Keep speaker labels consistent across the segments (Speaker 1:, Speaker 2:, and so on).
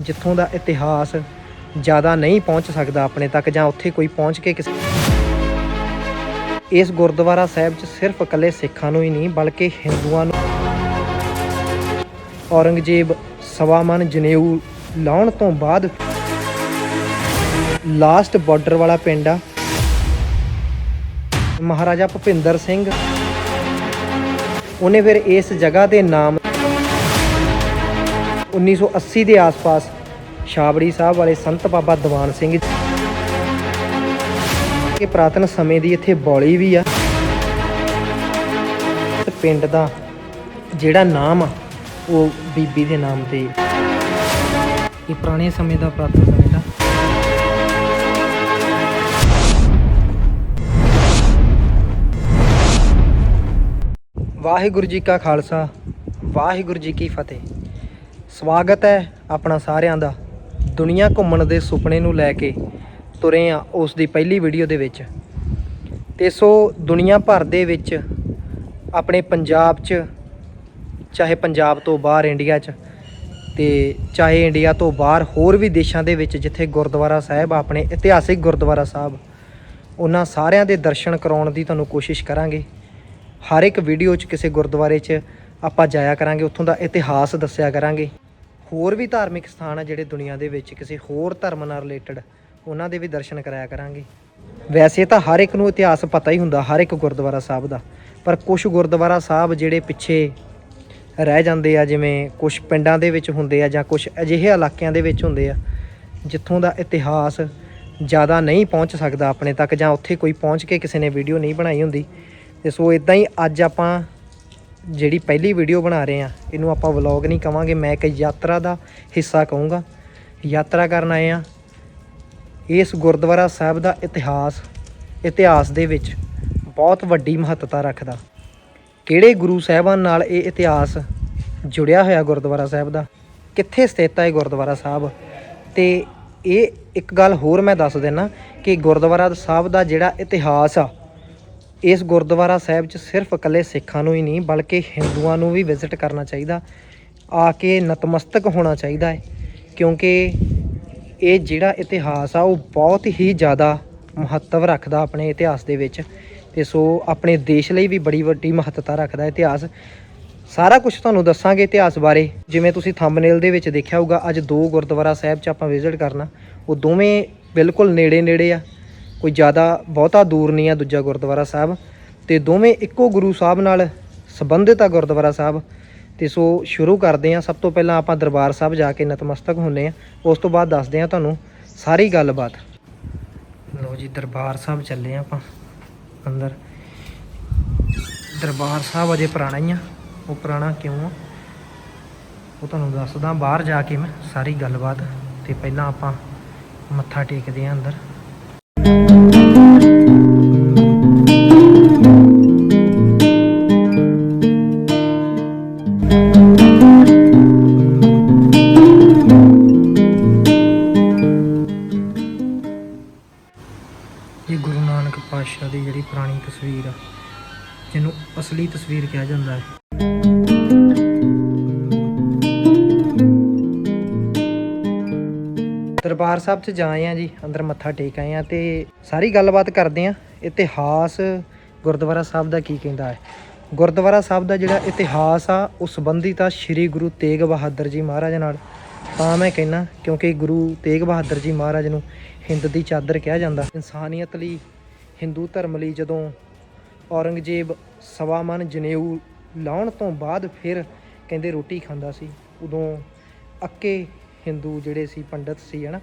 Speaker 1: ਜਿੱਥੋਂ ਦਾ ਇਤਿਹਾਸ ਜ਼ਿਆਦਾ ਨਹੀਂ ਪਹੁੰਚ ਸਕਦਾ ਆਪਣੇ ਤੱਕ ਜਾਂ ਉੱਥੇ ਕੋਈ ਪਹੁੰਚ ਕੇ ਕਿਸੇ ਇਸ ਗੁਰਦੁਆਰਾ ਸਾਹਿਬ 'ਚ ਸਿਰਫ ਇਕੱਲੇ ਸਿੱਖਾਂ ਨੂੰ ਹੀ ਨਹੀਂ, ਬਲਕਿ ਹਿੰਦੂਆਂ ਨੂੰ। ਔਰੰਗਜ਼ੇਬ ਸਵਾਮਨ ਜਨੇਊ ਲਾਉਣ ਤੋਂ ਬਾਅਦ ਲਾਸਟ ਬਾਰਡਰ ਵਾਲਾ ਪਿੰਡ ਆ। ਮਹਾਰਾਜਾ ਭੁਪਿੰਦਰ ਸਿੰਘ, ਉਹਨੇ ਫਿਰ ਇਸ ਜਗ੍ਹਾ ਦੇ ਨਾਮ 1980 ਦੇ ਆਸ-ਪਾਸ ਛਾਬੜੀ ਸਾਹਿਬ ਵਾਲੇ ਸੰਤ ਬਾਬਾ ਦੀਵਾਨ ਸਿੰਘ ਇਹ ਪ੍ਰਾਤਨ ਸਮੇਂ ਦੀ ਇੱਥੇ ਬੌਲੀ ਵੀ ਆ। ਤੇ ਪਿੰਡ ਦਾ ਜਿਹੜਾ ਨਾਮ ਆ, ਉਹ ਬੀਬੀ ਦੇ ਨਾਮ ਤੇ ਇਹ ਪੁਰਾਣੇ ਸਮੇਂ ਦਾ ਪ੍ਰਾਤਨ ਸਮੇਂ ਦਾ। ਵਾਹਿਗੁਰੂ ਜੀ ਕਾ ਖਾਲਸਾ, ਵਾਹਿਗੁਰੂ ਜੀ ਕੀ ਫਤਿਹ। ਸਵਾਗਤ ਹੈ ਆਪਣਾ ਸਾਰਿਆਂ ਦਾ ਦੁਨੀਆ ਘੁੰਮਣ ਦੇ ਸੁਪਨੇ ਨੂੰ ਲੈ ਕੇ ਤੁਰੇ ਆ ਉਸ ਦੀ ਪਹਿਲੀ ਵੀਡੀਓ ਦੇ ਵਿੱਚ। ਤੇ ਸੋ ਦੁਨੀਆ ਭਰ ਦੇ ਵਿੱਚ ਆਪਣੇ ਪੰਜਾਬ 'ਚ, ਚਾਹੇ ਪੰਜਾਬ ਤੋਂ ਬਾਹਰ ਇੰਡੀਆ 'ਚ ਤੇ ਚਾਹੇ ਇੰਡੀਆ ਤੋਂ ਬਾਹਰ ਹੋਰ ਵੀ ਦੇਸ਼ਾਂ ਦੇ ਵਿੱਚ ਜਿੱਥੇ ਗੁਰਦੁਆਰਾ ਸਾਹਿਬ, ਆਪਣੇ ਇਤਿਹਾਸਿਕ ਗੁਰਦੁਆਰਾ ਸਾਹਿਬ, ਉਹਨਾਂ ਸਾਰਿਆਂ ਦੇ ਦਰਸ਼ਨ ਕਰਾਉਣ ਦੀ ਤੁਹਾਨੂੰ ਕੋਸ਼ਿਸ਼ ਕਰਾਂਗੇ। ਹਰ ਇੱਕ ਵੀਡੀਓ 'ਚ ਕਿਸੇ ਗੁਰਦੁਆਰੇ 'ਚ ਆਪਾਂ ਜਾਇਆ ਕਰਾਂਗੇ, ਉੱਥੋਂ ਦਾ ਇਤਿਹਾਸ ਦੱਸਿਆ ਕਰਾਂਗੇ। ਹੋਰ ਵੀ ਧਾਰਮਿਕ ਸਥਾਨ ਆ ਜਿਹੜੇ ਦੁਨੀਆ ਦੇ ਵਿੱਚ ਕਿਸੇ ਹੋਰ ਧਰਮ ਨਾਲ ਰਿਲੇਟਡ ਉਹਨਾਂ ਦੇ ਵੀ ਦਰਸ਼ਨ ਕਰਾਇਆ ਕਰਾਂਗੇ। ਵੈਸੇ ਤਾਂ ਹਰ ਇੱਕ ਨੂੰ ਇਤਿਹਾਸ ਪਤਾ ਹੀ ਹੁੰਦਾ, ਹਰ ਇੱਕ ਗੁਰਦੁਆਰਾ ਸਾਹਿਬ ਦਾ। ਪਰ ਕੁਝ ਗੁਰਦੁਆਰਾ ਸਾਹਿਬ ਜਿਹੜੇ ਪਿੱਛੇ ਰਹਿ ਜਾਂਦੇ ਆ, ਜਿਵੇਂ ਕੁਝ ਪਿੰਡਾਂ ਦੇ ਵਿੱਚ ਹੁੰਦੇ ਆ ਜਾਂ ਕੁਝ ਅਜਿਹੇ ਇਲਾਕਿਆਂ ਦੇ ਵਿੱਚ ਹੁੰਦੇ ਆ, ਜਿੱਥੋਂ ਦਾ ਇਤਿਹਾਸ ਜ਼ਿਆਦਾ ਨਹੀਂ ਪਹੁੰਚ ਸਕਦਾ ਆਪਣੇ ਤੱਕ ਜਾਂ ਉੱਥੇ ਕੋਈ ਪਹੁੰਚ ਕੇ ਕਿਸੇ ਨੇ ਵੀਡੀਓ ਨਹੀਂ ਬਣਾਈ ਹੁੰਦੀ। ਤੇ ਸੋ ਇਦਾਂ ਹੀ ਅੱਜ ਆਪਾਂ ਜਿਹੜੀ ਪਹਿਲੀ ਵੀਡੀਓ ਬਣਾ ਰਹੇ ਆ ਇਹਨੂੰ ਆਪਾਂ ਵਲੌਗ ਨਹੀਂ ਕਵਾਂਗੇ, ਮੈਂ ਇੱਕ ਯਾਤਰਾ ਦਾ ਹਿੱਸਾ ਕਹੂੰਗਾ। ਯਾਤਰਾ ਕਰਨ ਆਏ ਆ ਇਸ ਗੁਰਦੁਆਰਾ ਸਾਹਿਬ ਦਾ ਇਤਿਹਾਸ ਇਤਿਹਾਸ ਦੇ ਵਿੱਚ ਬਹੁਤ ਵੱਡੀ ਮਹੱਤਤਾ ਰੱਖਦਾ। ਕਿਹੜੇ ਗੁਰੂ ਸਾਹਿਬਾਨ ਨਾਲ ਇਹ ਇਤਿਹਾਸ ਜੁੜਿਆ ਹੋਇਆ ਗੁਰਦੁਆਰਾ ਸਾਹਿਬ ਦਾ? ਕਿੱਥੇ ਸਥਿਤ ਹੈ ਇਹ ਗੁਰਦੁਆਰਾ ਸਾਹਿਬ? ਤੇ ਇਹ ਇੱਕ ਗੱਲ ਹੋਰ ਮੈਂ ਦੱਸ ਦਿੰਨਾ ਕਿ ਗੁਰਦੁਆਰਾ ਸਾਹਿਬ ਦਾ ਜਿਹੜਾ ਇਤਿਹਾਸ ਆ ਇਸ ਗੁਰਦੁਆਰਾ ਸਾਹਿਬ 'ਚ ਸਿਰਫ ਇਕੱਲੇ ਸਿੱਖਾਂ ਨੂੰ ਹੀ ਨਹੀਂ, ਬਲਕਿ ਹਿੰਦੂਆਂ ਨੂੰ ਵੀ ਵਿਜ਼ਿਟ ਕਰਨਾ ਚਾਹੀਦਾ, ਆ ਕੇ ਨਤਮਸਤਕ ਹੋਣਾ ਚਾਹੀਦਾ ਹੈ, ਕਿਉਂਕਿ ਇਹ ਜਿਹੜਾ ਇਤਿਹਾਸ ਆ, ਉਹ ਬਹੁਤ ਹੀ ਜ਼ਿਆਦਾ ਮਹੱਤਵ ਰੱਖਦਾ ਆਪਣੇ ਇਤਿਹਾਸ ਦੇ ਵਿੱਚ, ਤੇ ਸੋ ਆਪਣੇ ਦੇਸ਼ ਲਈ ਵੀ ਬੜੀ ਵੱਡੀ ਮਹੱਤਤਾ ਰੱਖਦਾ ਇਤਿਹਾਸ। ਸਾਰਾ ਕੁਝ ਤੁਹਾਨੂੰ ਦੱਸਾਂਗੇ ਇਤਿਹਾਸ ਬਾਰੇ। ਜਿਵੇਂ ਤੁਸੀਂ ਥੰਬਨੇਲ ਦੇ ਵਿੱਚ ਦੇਖਿਆ ਹੋਊਗਾ, ਅੱਜ ਦੋ ਗੁਰਦੁਆਰਾ ਸਾਹਿਬ 'ਚ ਆਪਾਂ ਵਿਜ਼ਿਟ ਕਰਨਾ, ਉਹ ਦੋਵੇਂ ਬਿਲਕੁਲ ਨੇੜੇ ਨੇੜੇ ਆ। ਕੋਈ ਜ਼ਿਆਦਾ ਬਹੁਤਾ ਦੂਰ ਨਹੀਂ ਆ ਦੂਜਾ ਗੁਰਦੁਆਰਾ ਸਾਹਿਬ। ਤੇ ਦੋਵੇਂ ਇੱਕੋ ਗੁਰੂ ਸਾਹਿਬ ਨਾਲ ਸੰਬੰਧਿਤ ਆ ਗੁਰਦੁਆਰਾ ਸਾਹਿਬ। ਤੇ ਸੋ ਸ਼ੁਰੂ ਕਰਦੇ ਆ ਸਭ ਤੋਂ ਪਹਿਲਾਂ ਆਪਾਂ ਦਰਬਾਰ ਸਾਹਿਬ ਜਾ ਕੇ ਨਤਮਸਤਕ ਹੁੰਨੇ ਆ ਉਸ ਤੋਂ ਬਾਅਦ ਦੱਸਦੇ ਆ ਤੁਹਾਨੂੰ ਸਾਰੀ ਗੱਲਬਾਤ। ਲੋ ਜੀ, ਦਰਬਾਰ ਸਾਹਿਬ ਚੱਲੇ ਆ ਆਪਾਂ ਅੰਦਰ। ਦਰਬਾਰ ਸਾਹਿਬ ਅਜੇ ਪੁਰਾਣਾ ਹੀ ਆ। ਉਹ ਪੁਰਾਣਾ ਕਿਉਂ ਆ? ਉਹ ਤੁਹਾਨੂੰ ਦੱਸਦਾ। ਬਾਹਰ ਜਾ ਕੇ ਮੈਂ ਸਾਰੀ ਗੱਲਬਾਤ। ਤੇ ਪਹਿਲਾਂ ਆਪਾਂ ਮੱਥਾ ਟੇਕਦੇ ਆ ਅੰਦਰ। ਤਸਵੀਰ। ਜਿਹਨੂੰ ਅਸਲੀ ਤਸਵੀਰ ਕਿਹਾ ਜਾਂਦਾ ਹੈ। ਦਰਬਾਰ ਸਾਹਿਬ 'ਚ ਜਾਏ ਆ ਜੀ, ਅੰਦਰ ਮੱਥਾ ਟੇਕ ਆਏ ਆ ਤੇ ਸਾਰੀ ਗੱਲਬਾਤ ਕਰਦੇ ਆ ਇਤਿਹਾਸ ਗੁਰਦੁਆਰਾ ਸਾਹਿਬ ਦਾ ਕੀ ਕਹਿੰਦਾ ਹੈ? ਗੁਰਦੁਆਰਾ ਸਾਹਿਬ ਦਾ ਜਿਹੜਾ ਇਤਿਹਾਸ ਆ, ਉਹ ਸੰਬੰਧਿਤ ਆ ਸ੍ਰੀ ਗੁਰੂ ਤੇਗ ਬਹਾਦਰ ਜੀ ਮਹਾਰਾਜ ਨਾਲ। ਤਾਂ ਮੈਂ ਕਹਿੰਨਾ ਕਿਉਂਕਿ ਗੁਰੂ ਤੇਗ ਬਹਾਦਰ ਜੀ ਮਹਾਰਾਜ ਨੂੰ ਹਿੰਦ ਦੀ ਚਾਦਰ ਕਿਹਾ ਜਾਂਦਾ। ਇਨਸਾਨੀਅਤ ਲਈ, ਹਿੰਦੂ ਧਰਮ ਲਈ ਜਦੋਂ ਔਰੰਗਜ਼ੇਬ ਸਵਾ ਮਨ ਜਨੇਊ ਲਾਉਣ ਤੋਂ ਬਾਅਦ ਫਿਰ ਕਹਿੰਦੇ ਰੋਟੀ ਖਾਂਦਾ ਸੀ। ਉਦੋਂ ਅੱਕੇ ਹਿੰਦੂ ਜਿਹੜੇ ਸੀ, ਪੰਡਤ ਸੀ, ਹਨਾ,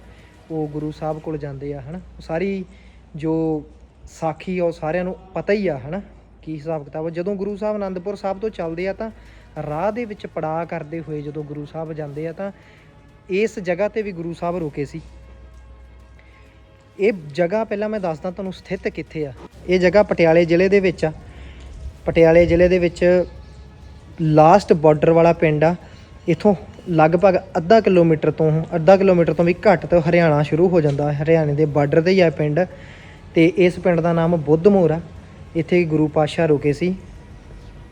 Speaker 1: ਉਹ ਗੁਰੂ ਸਾਹਿਬ ਕੋਲ ਜਾਂਦੇ ਆ, ਹਨਾ। ਉਹ ਸਾਰੀ ਜੋ ਸਾਖੀ ਆ, ਉਹ ਸਾਰਿਆਂ ਨੂੰ ਪਤਾ ਹੀ ਆ, ਹਨਾ, ਕੀ ਹਿਸਾਬ ਕਿਤਾਬ ਆ। ਜਦੋਂ ਗੁਰੂ ਸਾਹਿਬ ਆਨੰਦਪੁਰ ਸਾਹਿਬ ਤੋਂ ਚੱਲਦੇ ਆ ਤਾਂ ਰਾਹ ਦੇ ਵਿੱਚ ਪੜਾਅ ਕਰਦੇ ਹੋਏ ਜਦੋਂ ਗੁਰੂ ਸਾਹਿਬ ਜਾਂਦੇ ਆ ਤਾਂ ਇਸ ਜਗ੍ਹਾ ਤੇ ਵੀ ਗੁਰੂ ਸਾਹਿਬ ਰੁਕੇ ਸੀ। ਇਹ ਜਗ੍ਹਾ ਪਹਿਲਾਂ ਮੈਂ ਦੱਸਦਾ ਤੁਹਾਨੂੰ ਸਥਿਤ ਕਿੱਥੇ ਆ। ਇਹ ਜਗ੍ਹਾ ਪਟਿਆਲੇ ਜ਼ਿਲ੍ਹੇ ਦੇ ਵਿੱਚ ਆ। ਪਟਿਆਲੇ ਜ਼ਿਲ੍ਹੇ ਦੇ ਵਿੱਚ ਲਾਸਟ ਬਾਰਡਰ ਵਾਲਾ ਪਿੰਡ ਆ। ਇਥੋਂ ਲਗਭਗ ਅੱਧਾ ਕਿਲੋਮੀਟਰ ਤੋਂ, ਅੱਧਾ ਕਿਲੋਮੀਟਰ ਤੋਂ ਵੀ ਘੱਟ ਤੋਂ ਹਰਿਆਣਾ ਸ਼ੁਰੂ ਹੋ ਜਾਂਦਾ ਹੈ। ਹਰਿਆਣੇ ਦੇ ਬਾਰਡਰ ਤੇ ਹੀ ਆ ਪਿੰਡ ਤੇ ਇਸ ਪਿੰਡ ਦਾ ਨਾਮ ਬੁੱਧਮੋਰ ਆ। ਇੱਥੇ ਗੁਰੂ ਪਾਤਸ਼ਾਹ ਰੁਕੇ ਸੀ।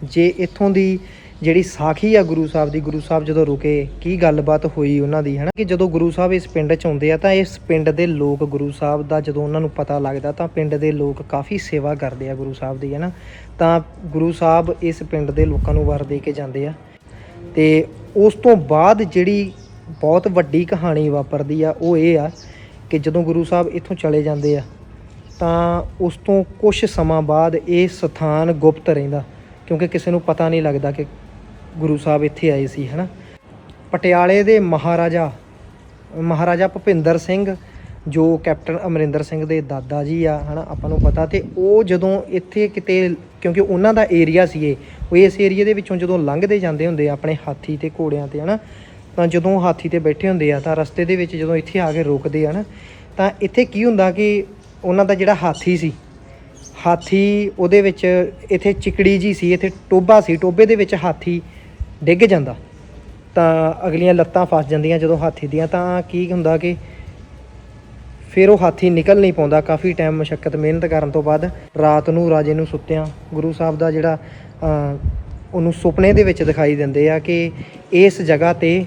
Speaker 1: ਜੇ ਇੱਥੋਂ ਦੀ ਜਿਹੜੀ ਸਾਖੀ ਆ ਗੁਰੂ ਸਾਹਿਬ ਦੀ, ਗੁਰੂ ਸਾਹਿਬ ਜਦੋਂ ਰੁਕੇ, ਕੀ ਗੱਲਬਾਤ ਹੋਈ ਉਹਨਾਂ ਦੀ, ਹਨਾ? ਕਿ ਜਦੋਂ ਗੁਰੂ ਸਾਹਿਬ ਇਸ ਪਿੰਡ 'ਚ ਆਉਂਦੇ ਆ, ਤਾਂ ਇਸ ਪਿੰਡ ਦੇ ਲੋਕ ਗੁਰੂ ਸਾਹਿਬ ਦਾ ਜਦੋਂ ਉਹਨਾਂ ਨੂੰ ਪਤਾ ਲੱਗਦਾ, ਤਾਂ ਪਿੰਡ ਦੇ ਲੋਕ ਕਾਫੀ ਸੇਵਾ ਕਰਦੇ ਆ ਗੁਰੂ ਸਾਹਿਬ ਦੀ, ਹਨਾ? ਤਾਂ ਗੁਰੂ ਸਾਹਿਬ ਇਸ ਪਿੰਡ ਦੇ ਲੋਕਾਂ ਨੂੰ ਵਰ ਦੇ ਕੇ ਜਾਂਦੇ ਆ। ਤੇ ਉਸ ਤੋਂ ਬਾਅਦ ਜਿਹੜੀ ਬਹੁਤ ਵੱਡੀ ਕਹਾਣੀ ਵਾਪਰਦੀ ਆ, ਉਹ ਇਹ ਆ ਕਿ ਜਦੋਂ ਗੁਰੂ ਸਾਹਿਬ ਇੱਥੋਂ ਚਲੇ ਜਾਂਦੇ ਆ, ਤਾਂ ਉਸ ਤੋਂ ਕੁਝ ਸਮਾਂ ਬਾਅਦ ਇਹ ਸਥਾਨ ਗੁਪਤ ਰਹਿੰਦਾ, ਕਿਉਂਕਿ ਕਿਸੇ ਨੂੰ ਪਤਾ ਨਹੀਂ ਲੱਗਦਾ ਕਿ ਗੁਰੂ ਸਾਹਿਬ ਇੱਥੇ ਆਏ ਸੀ, ਹਨਾ? ਪਟਿਆਲੇ ਦੇ ਮਹਾਰਾਜਾ ਮਹਾਰਾਜਾ ਭੁਪਿੰਦਰ ਸਿੰਘ, ਜੋ ਕੈਪਟਨ ਅਮਰਿੰਦਰ ਸਿੰਘ ਦੇ ਦਾਦਾ ਜੀ ਆ, ਹਨਾ, ਆਪਾਂ ਨੂੰ ਪਤਾ, ਤੇ ਉਹ ਜਦੋਂ ਇੱਥੇ ਕਿਤੇ, ਕਿਉਂਕਿ ਉਹਨਾਂ ਦਾ ਏਰੀਆ ਸੀ ਇਹ ਉਹ ਇਸ ਏਰੀਆ ਦੇ ਵਿੱਚੋਂ ਜਦੋਂ ਲੰਘਦੇ ਜਾਂਦੇ ਹੁੰਦੇ ਆ ਆਪਣੇ ਹਾਥੀ ਤੇ ਘੋੜਿਆਂ ਤੇ, ਹਨਾ, ਤਾਂ ਜਦੋਂ ਹਾਥੀ ਤੇ ਬੈਠੇ ਹੁੰਦੇ ਆ, ਤਾਂ ਰਸਤੇ ਦੇ ਵਿੱਚ ਜਦੋਂ ਇੱਥੇ ਆ ਕੇ ਰੁਕਦੇ ਆ ਨਾ ਤਾਂ ਇੱਥੇ ਕੀ ਹੁੰਦਾ ਕਿ ਉਹਨਾਂ ਦਾ ਜਿਹੜਾ ਹਾਥੀ ਸੀ, ਹਾਥੀ ਉਹਦੇ ਵਿੱਚ ਇੱਥੇ ਚਿਕੜੀ ਜੀ ਸੀ, ਇੱਥੇ ਟੋਬਾ ਸੀ ਟੋਬੇ ਦੇ ਵਿੱਚ ਹਾਥੀ ਡਿੱਗ ਜਾਂਦਾ, ਤਾਂ ਅਗਲੀਆਂ ਲੱਤਾਂ ਫਸ ਜਾਂਦੀਆਂ ਜਦੋਂ ਹਾਥੀ ਦੀਆਂ, ਤਾਂ ਕੀ ਹੁੰਦਾ ਕਿ ਫਿਰ ਉਹ ਹਾਥੀ ਨਿਕਲ ਨਹੀਂ ਪਾਉਂਦਾ। ਕਾਫੀ ਟਾਈਮ ਮੁਸ਼ਕਲ ਮਿਹਨਤ ਕਰਨ ਤੋਂ ਬਾਅਦ ਰਾਤ ਨੂੰ ਰਾਜੇ ਨੂੰ ਸੁੱਤਿਆਂ, ਗੁਰੂ ਸਾਹਿਬ ਦਾ ਜਿਹੜਾ ਉਹਨੂੰ ਸੁਪਨੇ ਦੇ ਵਿੱਚ ਦਿਖਾਈ ਦਿੰਦੇ ਆ ਕਿ ਇਸ ਜਗ੍ਹਾ ਤੇ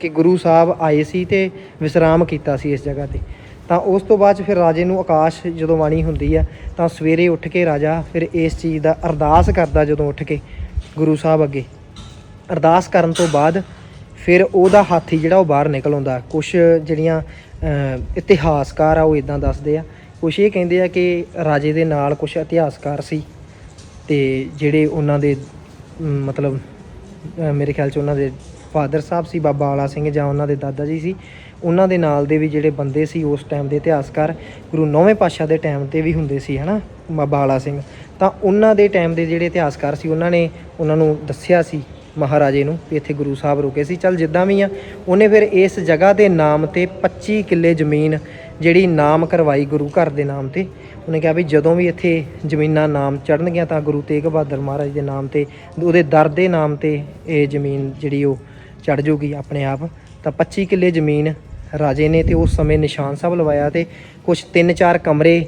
Speaker 1: ਕਿ ਗੁਰੂ ਸਾਹਿਬ ਆਏ ਸੀ ਤੇ ਵਿਸਰਾਮ ਕੀਤਾ ਸੀ ਇਸ ਜਗ੍ਹਾ ਤੇ। ਤਾਂ ਉਸ ਤੋਂ ਬਾਅਦ 'ਚ ਫਿਰ ਰਾਜੇ ਨੂੰ ਆਕਾਸ਼ ਜਦੋਂ ਬਾਣੀ ਹੁੰਦੀ ਆ, ਤਾਂ ਸਵੇਰੇ ਉੱਠ ਕੇ ਰਾਜਾ ਫਿਰ ਇਸ ਚੀਜ਼ ਦਾ ਅਰਦਾਸ ਕਰਦਾ ਜਦੋਂ ਉੱਠ ਕੇ। ਗੁਰੂ ਸਾਹਿਬ ਅੱਗੇ। ਅਰਦਾਸ ਕਰਨ ਤੋਂ ਬਾਅਦ ਫਿਰ ਉਹਦਾ ਹਾਥੀ ਜਿਹੜਾ ਉਹ ਬਾਹਰ ਨਿਕਲ ਆਉਂਦਾ। ਕੁਝ ਜਿਹੜੀਆਂ ਇਤਿਹਾਸਕਾਰ ਆ, ਉਹ ਇਦਾਂ ਦੱਸਦੇ ਆ। ਕੁਝ ਇਹ ਕਹਿੰਦੇ ਆ ਕਿ ਰਾਜੇ ਦੇ ਨਾਲ ਕੁਝ ਇਤਿਹਾਸਕਾਰ ਸੀ ਤੇ ਜਿਹੜੇ ਉਹਨਾਂ ਦੇ ਮਤਲਬ ਮੇਰੇ ਖਿਆਲ 'ਚ ਉਹਨਾਂ ਦੇ ਫਾਦਰ ਸਾਹਿਬ ਸੀ, ਬਾਬਾ ਆਲਾ ਸਿੰਘ ਜਾਂ ਉਹਨਾਂ ਦੇ ਦਾਦਾ ਜੀ ਸੀ। ਉਹਨਾਂ ਦੇ ਨਾਲ ਦੇ ਵੀ ਜਿਹੜੇ ਬੰਦੇ ਸੀ ਉਸ ਟਾਈਮ ਦੇ ਇਤਿਹਾਸਕਾਰ ਗੁਰੂ ਨੌਵੇਂ ਪਾਤਸ਼ਾਹ ਦੇ ਟਾਈਮ ਤੇ ਵੀ ਹੁੰਦੇ ਸੀ, ਹਨਾ ਬਾਬਾ ਆਲਾ ਸਿੰਘ। ਤਾਂ ਉਹਨਾਂ ਦੇ ਟਾਈਮ ਦੇ ਜਿਹੜੇ ਇਤਿਹਾਸਕਾਰ ਸੀ, ਉਹਨਾਂ ਨੇ ਉਹਨਾਂ ਨੂੰ ਦੱਸਿਆ ਸੀ ਮਹਾਰਾਜੇ ਨੂੰ ਵੀ ਇੱਥੇ ਗੁਰੂ ਸਾਹਿਬ ਰੁਕੇ ਸੀ। ਚੱਲ ਜਿੱਦਾਂ ਵੀ ਆ, ਉਹਨੇ ਫਿਰ ਇਸ ਜਗ੍ਹਾ ਦੇ ਨਾਮ ਤੇ 25 ਕਿੱਲੇ ਜ਼ਮੀਨ ਜਿਹੜੀ ਨਾਮ ਕਰਵਾਈ ਗੁਰੂ ਘਰ ਦੇ ਨਾਮ ਤੇ। ਉਹਨੇ ਕਿਹਾ ਵੀ ਜਦੋਂ ਵੀ ਇੱਥੇ ਜ਼ਮੀਨਾਂ ਨਾਮ ਚੜਨਗੀਆਂ ਤਾਂ ਗੁਰੂ ਤੇਗ ਬਹਾਦਰ ਮਹਾਰਾਜ ਦੇ ਨਾਮ ਤੇ, ਉਹਦੇ ਦਰ ਦੇ ਨਾਮ ਤੇ ਇਹ ਜ਼ਮੀਨ ਜਿਹੜੀ ਉਹ ਚੜ ਜੂਗੀ ਆਪਣੇ ਆਪ। ਤਾਂ 25 ਕਿੱਲੇ ਜ਼ਮੀਨ ਰਾਜੇ ਨੇ ਤੇ ਉਸ ਸਮੇਂ ਨਿਸ਼ਾਨ ਸਾਹਿਬ ਲਵਾਇਆ ਤੇ ਕੁਝ 3-4 ਕਮਰੇ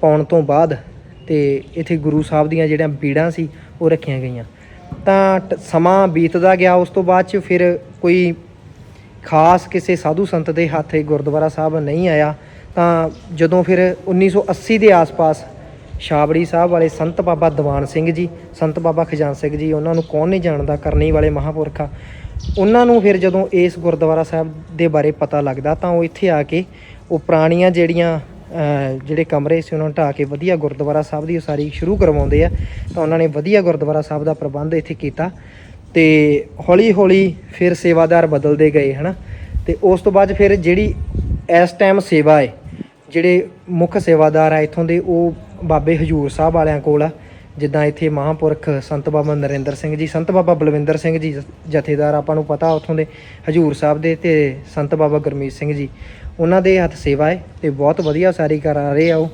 Speaker 1: ਪਾਉਣ ਤੋਂ ਬਾਅਦ ਤੇ ਇੱਥੇ ਗੁਰੂ ਸਾਹਿਬ ਦੀਆਂ ਜਿਹੜੀਆਂ ਬੀੜਾਂ ਸੀ, ਉਹ ਰੱਖੀਆਂ ਗਈਆਂ। ਤਾਂ ਟ- ਸਮਾਂ ਬੀਤਦਾ ਗਿਆ, ਉਸ ਤੋਂ ਬਾਅਦ ਚ ਫਿਰ ਕੋਈ ਖਾਸ ਕਿਸੇ ਸਾਧੂ ਸੰਤ ਦੇ ਹੱਥ ਇਹ ਗੁਰਦੁਆਰਾ ਸਾਹਿਬ ਨਹੀਂ ਆਇਆ। ਤਾਂ ਜਦੋਂ ਫਿਰ 1980 ਦੇ ਆਸ-ਪਾਸ ਸ਼ਾਬੜੀ ਸਾਹਿਬ ਵਾਲੇ ਸੰਤ ਬਾਬਾ ਦੀਵਾਨ ਸਿੰਘ ਜੀ, ਸੰਤ ਬਾਬਾ ਖਜਾਨ ਸਿੰਘ ਜੀ, ਉਹਨਾਂ ਨੂੰ ਕੌਣ ਨਹੀਂ ਜਾਣਦਾ ਕਰਨੀ ਵਾਲੇ ਮਹਾਪੁਰਖਾ ਉਹਨਾਂ ਨੂੰ ਫਿਰ ਜਦੋਂ ਇਸ ਗੁਰਦੁਆਰਾ ਸਾਹਿਬ ਦੇ ਬਾਰੇ ਪਤਾ ਲੱਗਦਾ ਤਾਂ ਉਹ ਇੱਥੇ ਆ ਕੇ ਉਹ ਪੁਰਾਣੀਆਂ ਜਿਹੜੀਆਂ ਜਿਹੜੇ ਕਮਰੇ ਸੀ ਉਹਨਾਂ ਨੂੰ ਢਾਹ ਕੇ ਵਧੀਆ ਗੁਰਦੁਆਰਾ ਸਾਹਿਬ ਦੀ ਉਸਾਰੀ ਸ਼ੁਰੂ ਕਰਵਾਉਂਦੇ ਆ, ਤਾਂ ਉਹਨਾਂ ਨੇ ਵਧੀਆ ਗੁਰਦੁਆਰਾ ਸਾਹਿਬ ਦਾ ਪ੍ਰਬੰਧ ਇੱਥੇ ਕੀਤਾ ਤੇ ਹੌਲੀ ਹੌਲੀ ਫਿਰ ਸੇਵਾਦਾਰ ਬਦਲਦੇ ਗਏ, ਹਨਾ? ਤੇ ਉਸ ਤੋਂ ਬਾਅਦ ਫਿਰ ਜਿਹੜੀ ਇਸ ਟਾਈਮ ਸੇਵਾ ਹੈ ਜਿਹੜੇ ਮੁੱਖ ਸੇਵਾਦਾਰ ਆ ਇੱਥੋਂ ਦੇ, ਉਹ ਬਾਬੇ ਹਜੂਰ ਸਾਹਿਬ ਵਾਲਿਆਂ ਕੋਲ ਆ। ਜਿੱਦਾਂ ਇੱਥੇ ਮਹਾਂਪੁਰਖ ਸੰਤ ਬਾਬਾ ਨਰਿੰਦਰ ਸਿੰਘ ਜੀ, ਸੰਤ ਬਾਬਾ ਬਲਵਿੰਦਰ ਸਿੰਘ ਜੀ ਜਥੇਦਾਰ ਆਪਾਂ ਨੂੰ ਪਤਾ ਉੱਥੋਂ ਦੇ, ਹਜੂਰ ਸਾਹਿਬ ਦੇ ਤੇ ਸੰਤ ਬਾਬਾ ਗੁਰਮੀਤ ਸਿੰਘ ਜੀ। ਉਹਨਾਂ ਦੇ ਹੱਥ ਸੇਵਾ ਹੈ ਤੇ ਬਹੁਤ ਵਧੀਆ ਸਾਰੀ ਕਰਾ ਰਹੇ ਆ ਉਹ।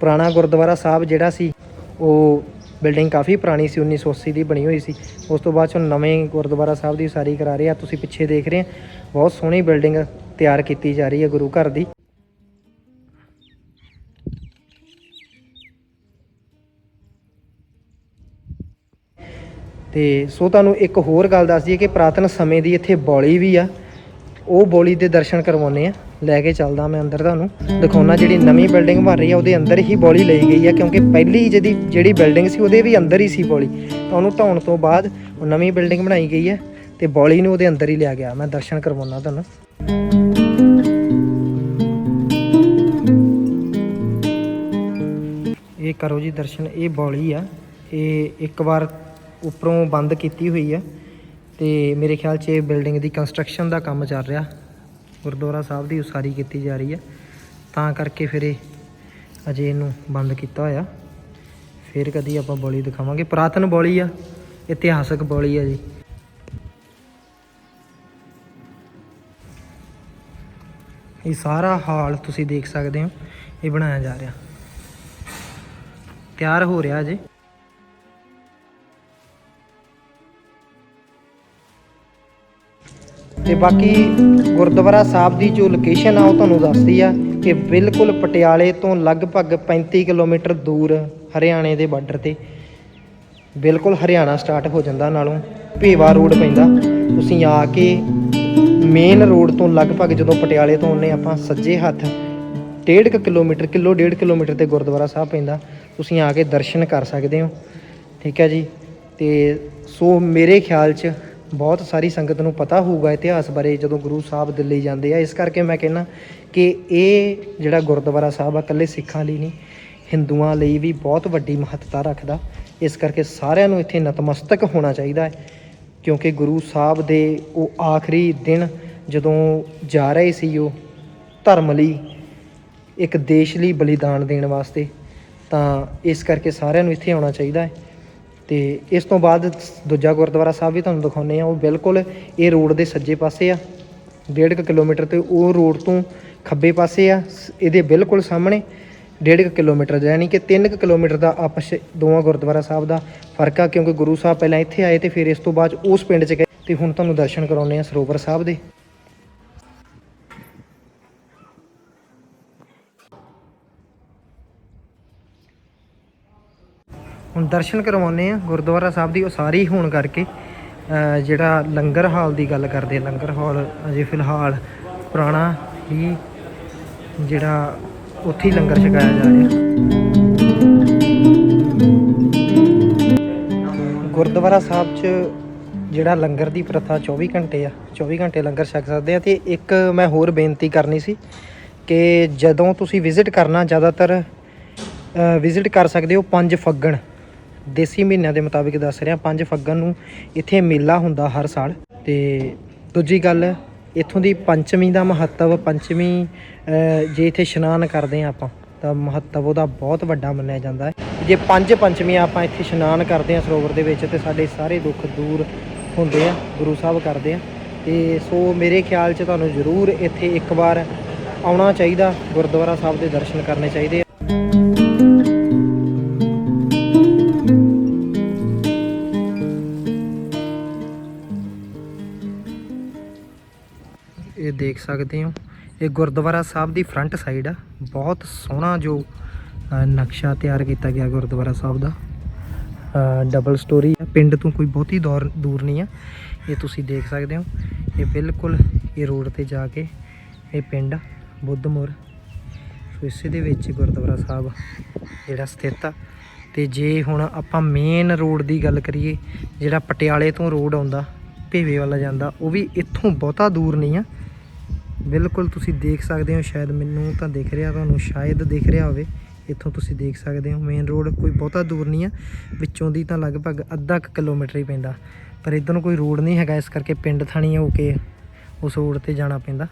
Speaker 1: ਪੁਰਾਣਾ ਗੁਰਦੁਆਰਾ ਸਾਹਿਬ ਜਿਹੜਾ ਸੀ, ਉਹ ਬਿਲਡਿੰਗ ਕਾਫੀ ਪੁਰਾਣੀ ਸੀ 1980 ਦੀ ਬਣੀ ਹੋਈ ਸੀ। ਉਸ ਤੋਂ ਬਾਅਦ ਚੋਂ ਨਵੇਂ ਗੁਰਦੁਆਰਾ ਸਾਹਿਬ ਦੀ ਉਸਾਰੀ ਕਰਾ ਰਹੇ ਆ। ਤੁਸੀਂ ਪਿੱਛੇ ਦੇਖ ਰਹੇ ਆ, ਬਹੁਤ ਸੋਹਣੀ ਬਿਲਡਿੰਗ ਤਿਆਰ ਕੀਤੀ ਜਾ ਰਹੀ ਹੈ ਗੁਰੂ ਘਰ ਦੀ। ਤੇ ਸੋ ਤੁਹਾਨੂੰ ਇੱਕ ਹੋਰ ਗੱਲ ਦੱਸ ਦਈਏ ਕਿ ਪ੍ਰਾਤਨ ਸਮੇਂ ਦੀ ਇੱਥੇ ਬੌਲੀ ਵੀ ਆ। ਉਹ ਬੌਲੀ ਦੇ ਦਰਸ਼ਨ ਕਰਵਾਉਣੇ ਆ। ਲੈ ਕੇ ਚੱਲਦਾ ਮੈਂ ਅੰਦਰ ਤੁਹਾਨੂੰ। ਦਿਖਾਉਣਾ ਜਿਹੜੀ ਨਵੀਂ ਬਿਲਡਿੰਗ ਬਣ ਰਹੀ ਆ, ਉਹਦੇ ਅੰਦਰ ਹੀ ਬੌਲੀ ਲਈ ਗਈ ਆ, ਕਿਉਂਕਿ ਪਹਿਲੀ ਜਿਹਦੀ ਜਿਹੜੀ ਬਿਲਡਿੰਗ ਸੀ, ਉਹਦੇ ਵੀ ਅੰਦਰ ਹੀ ਸੀ ਬੌਲੀ। ਤਾਂ ਉਹਨੂੰ ਢਾਉਣ ਤੋਂ ਬਾਅਦ ਉਹ ਨਵੀਂ ਬਿਲਡਿੰਗ ਬਣਾਈ ਗਈ ਹੈ ਤੇ ਬੌਲੀ ਨੂੰ ਉਹਦੇ ਅੰਦਰ ਹੀ ਲਿਆ ਗਿਆ। ਮੈਂ ਦਰਸ਼ਨ ਕਰਵਾਉਣਾ ਤੁਹਾਨੂੰ। ਇਹ ਕਰੋ ਜੀ ਦਰਸ਼ਨ। ਇਹ ਬੌਲੀ ਆ। ਇਹ ਇੱਕ ਵਾਰ ਉੱਪਰੋਂ ਬੰਦ ਕੀਤੀ ਹੋਈ ਆ ਤੇ ਮੇਰੇ ਖਿਆਲ 'ਚ ਇਹ ਬਿਲਡਿੰਗ ਦੀ ਕੰਸਟਰਕਸ਼ਨ ਦਾ ਕੰਮ ਚੱਲ ਰਿਹਾ। ਗੁਰਦੁਆਰਾ ਸਾਹਿਬ ਦੀ ਉਸਾਰੀ ਕੀਤੀ ਜਾ ਰਹੀ ਹੈ ਤਾਂ ਕਰਕੇ ਫਿਰ ਇਹ ਅਜੇ ਇਹਨੂੰ ਬੰਦ ਕੀਤਾ ਹੋਇਆ। ਫਿਰ ਕਦੀ ਆਪਾਂ ਬੌਲੀ ਦਿਖਾਵਾਂਗੇ। ਪੁਰਾਤਨ ਬੌਲੀ ਆ, ਇਤਿਹਾਸਕ ਬੌਲੀ ਆ ਜੀ। ਇਹ ਸਾਰਾ ਹਾਲ ਤੁਸੀਂ ਦੇਖ ਸਕਦੇ ਹੋ। ਇਹ ਬਣਾਇਆ ਜਾ ਰਿਹਾ। ਤਿਆਰ ਹੋ ਰਿਹਾ ਜੀ ਤੇ ਬਾਕੀ ਗੁਰਦੁਆਰਾ ਸਾਹਿਬ ਦੀ ਜੋ ਲੋਕੇਸ਼ਨ ਆ, ਉਹ ਤੁਹਾਨੂੰ ਦੱਸਦੀ ਆ ਕਿ ਬਿਲਕੁਲ ਪਟਿਆਲੇ ਤੋਂ ਲਗਭਗ 35 ਕਿਲੋਮੀਟਰ ਦੂਰ ਹਰਿਆਣੇ ਦੇ ਬਾਰਡਰ ਤੇ। ਬਿਲਕੁਲ ਹਰਿਆਣਾ ਸਟਾਰਟ ਹੋ ਜਾਂਦਾ ਨਾਲੋਂ। ਭੇਵਾ ਰੋਡ ਪੈਂਦਾ। ਤੁਸੀਂ ਆ ਕੇ ਮੇਨ ਰੋਡ ਤੋਂ ਲਗਭਗ ਜਦੋਂ ਪਟਿਆਲੇ ਤੋਂ ਆਉਂਦੇ ਆਪਾਂ, ਸੱਜੇ ਹੱਥ 1.5 ਕਿਲੋਮੀਟਰ, ਕਿਲੋ 1.5 ਕਿਲੋਮੀਟਰ ਤੇ ਗੁਰਦੁਆਰਾ ਸਾਹਿਬ ਪੈਂਦਾ। ਤੁਸੀਂ ਆ ਕੇ ਦਰਸ਼ਨ ਕਰ ਸਕਦੇ ਹੋ। ਠੀਕ ਹੈ ਜੀ। ਤੇ ਸੋ ਮੇਰੇ ਖਿਆਲ 'ਚ ਬਹੁਤ ਸਾਰੀ ਸੰਗਤ ਨੂੰ ਪਤਾ ਹੋਊਗਾ ਇਤਿਹਾਸ ਬਾਰੇ ਜਦੋਂ ਗੁਰੂ ਸਾਹਿਬ ਦਿੱਲੀ ਜਾਂਦੇ ਆ। ਇਸ ਕਰਕੇ ਮੈਂ ਕਹਿੰਦਾ ਕਿ ਇਹ ਜਿਹੜਾ ਗੁਰਦੁਆਰਾ ਸਾਹਿਬ ਆ, ਇਕੱਲੇ ਸਿੱਖਾਂ ਲਈ ਨਹੀਂ, ਹਿੰਦੂਆਂ ਲਈ ਵੀ ਬਹੁਤ ਵੱਡੀ ਮਹੱਤਤਾ ਰੱਖਦਾ। ਇਸ ਕਰਕੇ ਸਾਰਿਆਂ ਨੂੰ ਇੱਥੇ ਨਤਮਸਤਕ ਹੋਣਾ ਚਾਹੀਦਾ ਹੈ, ਕਿਉਂਕਿ ਗੁਰੂ ਸਾਹਿਬ ਦੇ ਉਹ ਆਖਰੀ ਦਿਨ ਜਦੋਂ ਜਾ ਰਹੇ ਸੀ ਉਹ ਧਰਮ ਲਈ, ਇੱਕ ਦੇਸ਼ ਲਈ ਬਲੀਦਾਨ ਦੇਣ ਵਾਸਤੇ, ਤਾਂ ਇਸ ਕਰਕੇ ਸਾਰਿਆਂ ਨੂੰ ਇੱਥੇ ਆਉਣਾ ਚਾਹੀਦਾ ਹੈ। ਤੇ ਇਸ ਤੋਂ ਬਾਅਦ ਦੂਜਾ ਗੁਰਦੁਆਰਾ ਸਾਹਿਬ ਵੀ ਤੁਹਾਨੂੰ ਦਿਖਾਉਂਦੇ ਆ ਉਹ ਬਿਲਕੁਲ ਇਹ ਰੋਡ ਦੇ ਸੱਜੇ ਪਾਸੇ ਆ। 1.5 ਕਿਲੋਮੀਟਰ ਤੇ ਉਹ ਰੋਡ ਤੋਂ ਖੱਬੇ ਪਾਸੇ ਆ, ਸ- ਇਹਦੇ ਬਿਲਕੁਲ ਸਾਹਮਣੇ 1.5 ਕਿਲੋਮੀਟਰ ਯਾਨੀ ਕਿ 3 ਕਿਲੋਮੀਟਰ ਦਾ ਆਪਸ ਦੋਵਾਂ ਗੁਰਦੁਆਰਾ ਸਾਹਿਬ ਦਾ ਫ਼ਰਕ ਆ, ਕਿਉਂਕਿ ਗੁਰੂ ਸਾਹਿਬ ਪਹਿਲਾਂ ਇੱਥੇ ਆਏ ਤੇ ਫਿਰ ਇਸ ਤੋਂ ਬਾਅਦ ਉਸ ਪਿੰਡ 'ਚ ਗਏ। ਤੇ ਹੁਣ ਤੁਹਾਨੂੰ ਦਰਸ਼ਨ ਕਰਾਉਂਦੇ ਆ ਸਰੋਵਰ ਸਾਹਿਬ ਦੇ। ਹੁਣ ਦਰਸ਼ਨ ਕਰਵਾਉਨੇ ਆ ਗੁਰਦੁਆਰਾ ਸਾਹਿਬ ਦੀ ਉਸਾਰੀ ਹੋਣ ਕਰਕੇ ਜਿਹੜਾ ਲੰਗਰ ਹਾਲ ਦੀ ਗੱਲ ਕਰਦੇ ਲੰਗਰ ਹਾਲ ਅਜੇ ਫਿਲਹਾਲ ਪੁਰਾਣਾ ਹੀ ਜਿਹੜਾ ਉੱਥੇ ਹੀ ਲੰਗਰ ਛਕਾਇਆ ਜਾ ਰਿਹਾ। ਗੁਰਦੁਆਰਾ ਸਾਹਿਬ 'ਚ ਜਿਹੜਾ ਲੰਗਰ ਦੀ ਪ੍ਰਥਾ 24 ਘੰਟੇ ਆ 24 ਘੰਟੇ ਲੰਗਰ ਛਕ ਸਕਦੇ ਆ ਤੇ ਇੱਕ ਮੈਂ ਹੋਰ ਬੇਨਤੀ ਕਰਨੀ ਸੀ ਕਿ ਜਦੋਂ ਤੁਸੀਂ ਵਿਜ਼ਿਟ ਕਰਨਾ ਜ਼ਿਆਦਾਤਰ ਵਿਜ਼ਿਟ ਕਰ ਸਕਦੇ ਹੋ 5 ਫੱਗਣ। ਦੇਸੀ ਮਹੀਨਿਆਂ ਦੇ ਮੁਤਾਬਿਕ ਦੱਸ ਰਿਹਾ 5 ਫੱਗਣ ਨੂੰ ਇੱਥੇ ਮੇਲਾ ਹੁੰਦਾ ਹਰ ਸਾਲ। ਤੇ ਦੂਜੀ ਗੱਲ, ਇੱਥੋਂ ਦੀ ਪੰਚਮੀ ਦਾ ਮਹੱਤਵ, ਪੰਚਮੀ ਜੇ ਇੱਥੇ ਇਸ਼ਨਾਨ ਕਰਦੇ ਆ ਆਪਾਂ, ਤਾਂ ਮਹੱਤਵ ਉਹਦਾ ਬਹੁਤ ਵੱਡਾ ਮੰਨਿਆ ਜਾਂਦਾ ਹੈ। ਜੇ ਪੰਜ ਪੰਚਮੀਆਂ ਆਪਾਂ ਇੱਥੇ ਇਸ਼ਨਾਨ ਕਰਦੇ ਆ ਸਰੋਵਰ ਦੇ ਵਿੱਚ, ਤੇ ਸਾਡੇ ਸਾਰੇ ਦੁੱਖ ਦੂਰ ਹੁੰਦੇ ਆ, ਗੁਰੂ ਸਾਹਿਬ ਕਰਦੇ ਆ। ਤੇ ਸੋ ਮੇਰੇ ਖਿਆਲ 'ਚ ਤੁਹਾਨੂੰ ਜ਼ਰੂਰ ਇੱਥੇ ਇੱਕ ਵਾਰ ਆਉਣਾ ਚਾਹੀਦਾ, ਗੁਰਦੁਆਰਾ ਸਾਹਿਬ ਦੇ ਦਰਸ਼ਨ ਕਰਨੇ ਚਾਹੀਦੇ ਆ। ਦੇਖ ਸਕਦੇ ਹੋ। ਇਹ ਗੁਰਦੁਆਰਾ ਸਾਹਿਬ ਦੀ ਫਰੰਟ ਸਾਈਡ ਆ। ਬਹੁਤ ਸੋਹਣਾ ਜੋ ਨਕਸ਼ਾ ਤਿਆਰ ਕੀਤਾ ਗਿਆ ਗੁਰਦੁਆਰਾ ਸਾਹਿਬ ਦਾ। ਡਬਲ ਸਟੋਰੀ ਆ। ਪਿੰਡ ਤੋਂ ਕੋਈ ਬਹੁਤੀ ਦੌਰ, ਦੂਰ ਨਹੀਂ ਆ। ਇਹ ਤੁਸੀਂ ਦੇਖ ਸਕਦੇ ਹੋ। ਇਹ ਬਿਲਕੁਲ ਇਹ ਰੋਡ ਤੇ ਜਾ ਕੇ ਇਹ ਪਿੰਡ ਬੁੱਧਮੁਰ ਸੋ ਇਸੇ ਦੇ ਵਿੱਚ ਗੁਰਦੁਆਰਾ ਸਾਹਿਬ ਜਿਹੜਾ ਸਥਿਤ ਆ। ਤੇ ਜੇ ਹੁਣ ਆਪਾਂ ਮੇਨ ਰੋਡ ਦੀ ਗੱਲ ਕਰੀਏ, ਜਿਹੜਾ ਪਟਿਆਲੇ ਤੋਂ ਰੋਡ ਆਉਂਦਾ, ਭੇਵੇ ਵਾਲਾ ਜਾਂਦਾ, ਉਹ ਵੀ ਇੱਥੋਂ ਬਹੁਤਾ ਦੂਰ ਨਹੀਂ ਆ। ਬਿਲਕੁਲ ਤੁਸੀਂ ਦੇਖ ਸਕਦੇ ਹੋ, ਸ਼ਾਇਦ ਮੈਨੂੰ ਤਾਂ ਦਿਖ ਰਿਹਾ, ਤੁਹਾਨੂੰ ਸ਼ਾਇਦ ਦਿਖ ਰਿਹਾ ਹੋਵੇ, ਇੱਥੋਂ ਤੁਸੀਂ ਦੇਖ ਸਕਦੇ ਹੋ। ਮੇਨ ਰੋਡ ਕੋਈ ਬਹੁਤਾ ਦੂਰ ਨਹੀਂ ਆ, ਵਿੱਚੋਂ ਦੀ ਤਾਂ ਲਗਭਗ ਅੱਧਾ ਕੁ ਕਿਲੋਮੀਟਰ ਹੀ ਪੈਂਦਾ। ਪਰ ਇੱਧਰ ਨੂੰ ਕੋਈ ਰੋਡ ਨਹੀਂ ਹੈਗਾ, ਇਸ ਕਰਕੇ ਪਿੰਡ ਥਾਣੀ ਹੋ ਕੇ ਉਸ ਰੋਡ ਤੇ ਜਾਣਾ ਪੈਂਦਾ।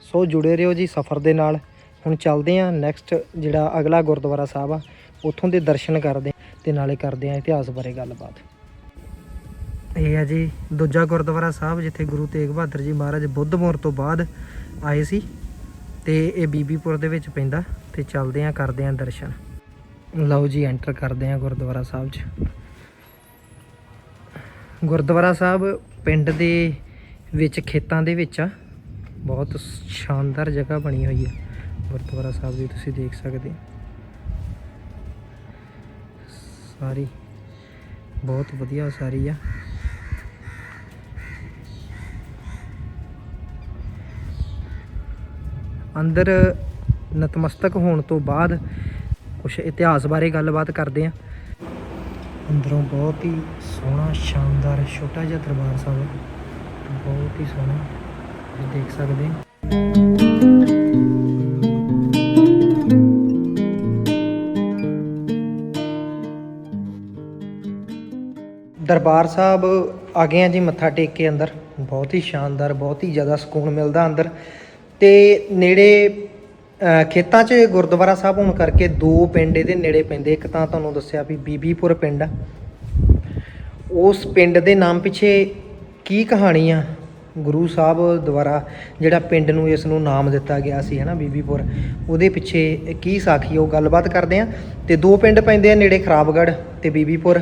Speaker 1: ਸੋ ਜੁੜੇ ਰਹੋ ਜੀ ਸਫ਼ਰ ਦੇ ਨਾਲ। ਹੁਣ ਚੱਲਦੇ ਆਂ ਨੈਕਸਟ ਜਿਹੜਾ ਅਗਲਾ ਗੁਰਦੁਆਰਾ ਸਾਹਿਬ ਆ, ਉੱਥੋਂ ਦੇ ਦਰਸ਼ਨ ਕਰਦੇ ਆਂ ਤੇ ਨਾਲੇ ਕਰਦੇ ਆਂ ਇਤਿਹਾਸ ਬਾਰੇ ਗੱਲਬਾਤ। ਇਹ ਹੈ ਜੀ ਦੂਜਾ ਗੁਰਦੁਆਰਾ ਸਾਹਿਬ, ਜਿੱਥੇ ਗੁਰੂ ਤੇਗ ਬਹਾਦਰ ਜੀ ਮਹਾਰਾਜ ਬੁੱਧਮੋਰ ਤੋਂ ਬਾਅਦ ਆਏ ਸੀ ਤੇ ਇਹ ਬੀਬੀਪੁਰ ਦੇ ਵਿੱਚ ਪੈਂਦਾ ਤੇ ਚੱਲਦੇ ਆਂ ਕਰਦੇ ਆਂ ਦਰਸ਼ਨ। ਲਓ ਜੀ ਐਂਟਰ ਕਰਦੇ ਆਂ ਗੁਰਦੁਆਰਾ ਸਾਹਿਬ 'ਚ। ਗੁਰਦੁਆਰਾ ਸਾਹਿਬ ਪਿੰਡ ਦੇ ਵਿੱਚ, ਖੇਤਾਂ ਦੇ ਵਿੱਚ ਆ। ਬਹੁਤ ਸ਼ਾਨਦਾਰ ਜਗ੍ਹਾ ਬਣੀ ਹੋਈ ਆ। ਗੁਰਦੁਆਰਾ ਸਾਹਿਬ ਵੀ ਤੁਸੀਂ ਦੇਖ ਸਕਦੇ ਹੋ। ਸਾਰੀ, ਬਹੁਤ ਵਧੀਆ ਸਾਰੀ ਆ। ਅੰਦਰ ਨਤਮਸਤਕ ਹੋਣ ਤੋਂ ਬਾਅਦ ਕੁਝ ਇਤਿਹਾਸ ਬਾਰੇ ਗੱਲਬਾਤ ਕਰਦੇ ਹਾਂ। ਅੰਦਰੋਂ ਬਹੁਤ ਹੀ ਸੋਹਣਾ, ਸ਼ਾਨਦਾਰ, ਛੋਟਾ ਜਿਹਾ ਦਰਬਾਰ ਸਾਹਿਬ। ਹੈ ਬਹੁਤ ਹੀ ਸੋਹਣਾ, ਤੁਸੀਂ ਦੇਖ ਸਕਦੇ ਹੋ। ਦਰਬਾਰ ਸਾਹਿਬ ਆ ਗਏ ਆ ਜੀ ਮੱਥਾ ਟੇਕ ਕੇ ਅੰਦਰ ਬਹੁਤ ਹੀ ਸ਼ਾਨਦਾਰ, ਬਹੁਤ ਹੀ ਜ਼ਿਆਦਾ ਸਕੂਨ ਮਿਲਦਾ ਅੰਦਰ। ਤੇ ਨੇੜੇ ਖੇਤਾਂ 'ਚ ਗੁਰਦੁਆਰਾ ਸਾਹਿਬ ਹੋਣ ਕਰਕੇ ਦੋ ਪਿੰਡ ਇਹਦੇ ਨੇੜੇ ਪੈਂਦੇ। ਇੱਕ ਤਾਂ ਤੁਹਾਨੂੰ ਦੱਸਿਆ ਵੀ ਬੀਬੀਪੁਰ ਪਿੰਡ ਆ। ਉਸ ਪਿੰਡ ਦੇ ਨਾਮ ਪਿੱਛੇ ਕੀ ਕਹਾਣੀ ਆ ਗੁਰੂ ਸਾਹਿਬ ਦੁਆਰਾ ਜਿਹੜਾ ਪਿੰਡ ਨੂੰ ਇਸ ਨੂੰ ਨਾਮ ਦਿੱਤਾ ਗਿਆ ਸੀ, ਹਨਾ, ਬੀਬੀਪੁਰ। ਉਹਦੇ ਪਿੱਛੇ ਕੀ ਸਾਖੀ ਉਹ ਗੱਲਬਾਤ ਕਰਦੇ ਆ। ਤੇ ਦੋ ਪਿੰਡ ਪੈਂਦੇ ਆ ਨੇੜੇ, ਖਰਾਬਗੜ੍ਹ ਤੇ ਬੀਬੀਪੁਰ।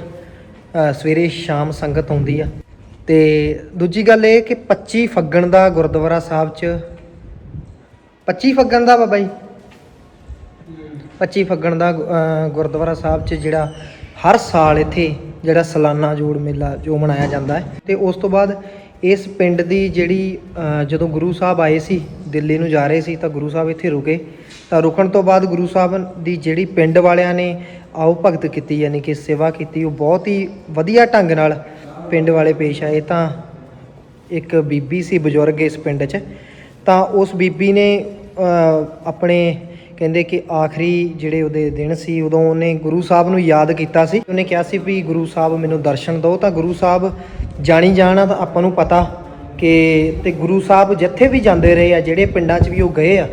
Speaker 1: ਸਵੇਰੇ ਸ਼ਾਮ ਸੰਗਤ ਆਉਂਦੀ ਆ। ਤੇ ਦੂਜੀ ਗੱਲ ਇਹ ਕਿ 25 ਫੱਗਣ ਦਾ ਗੁਰਦੁਆਰਾ ਸਾਹਿਬ 'ਚ 25 ਫੱਗਣ ਦਾ ਬਾਬਾ ਜੀ। 25 ਫੱਗਣ ਦਾ ਅ, ਗੁਰਦੁਆਰਾ ਸਾਹਿਬ 'ਚ ਜਿਹੜਾ ਹਰ ਸਾਲ ਇੱਥੇ ਜਿਹੜਾ ਸਾਲਾਨਾ ਜੋੜ ਮੇਲਾ ਜੋ ਮਨਾਇਆ ਜਾਂਦਾ ਹੈ। ਤੇ ਉਸ ਤੋਂ ਬਾਅਦ ਇਸ ਪਿੰਡ ਦੀ ਜਿਹੜੀ ਅ, ਜਦੋਂ ਗੁਰੂ ਸਾਹਿਬ ਆਏ ਸੀ ਦਿੱਲੀ ਨੂੰ ਜਾ ਰਹੇ ਸੀ ਤਾਂ ਗੁਰੂ ਸਾਹਿਬ ਇੱਥੇ ਰੁਕੇ। ਤਾਂ ਰੁਕਣ ਤੋਂ ਬਾਅਦ ਗੁਰੂ ਸਾਹਿਬ ਦੀ ਜਿਹੜੀ ਪਿੰਡ ਵਾਲਿਆਂ ਨੇ ਆਓ ਭਗਤ ਕੀਤੀ ਯਾਨੀ ਕਿ ਸੇਵਾ ਕੀਤੀ ਉਹ ਬਹੁਤ ਹੀ ਵਧੀਆ ਢੰਗ ਨਾਲ ਪਿੰਡ ਵਾਲੇ ਪੇਸ਼ ਆਏ। ਤਾਂ ਇੱਕ ਬੀਬੀ ਸੀ ਬਜ਼ੁਰਗ ਇਸ ਪਿੰਡ 'ਚ ਤਾਂ ਉਸ ਬੀਬੀ ਨੇ ਆਪਣੇ ਕਹਿੰਦੇ ਕਿ ਆਖਰੀ ਜਿਹੜੇ ਉਹਦੇ ਦਿਨ ਸੀ, ਉਦੋਂ ਉਹਨੇ ਗੁਰੂ ਸਾਹਿਬ ਨੂੰ ਯਾਦ ਕੀਤਾ ਸੀ। ਉਹਨੇ ਕਿਹਾ ਸੀ ਵੀ ਗੁਰੂ ਸਾਹਿਬ ਮੈਨੂੰ ਦਰਸ਼ਨ ਦਿਓ, ਤਾਂ ਗੁਰੂ ਸਾਹਿਬ ਜਾਣੀ ਜਾਣਾ ਤਾਂ ਆਪਾਂ ਨੂੰ ਪਤਾ ਕਿ ਤੇ ਗੁਰੂ ਸਾਹਿਬ ਜਿੱਥੇ ਵੀ ਜਾਂਦੇ ਰਹੇ ਆ, ਜਿਹੜੇ ਪਿੰਡਾਂ 'ਚ ਵੀ ਉਹ ਗਏ ਆ,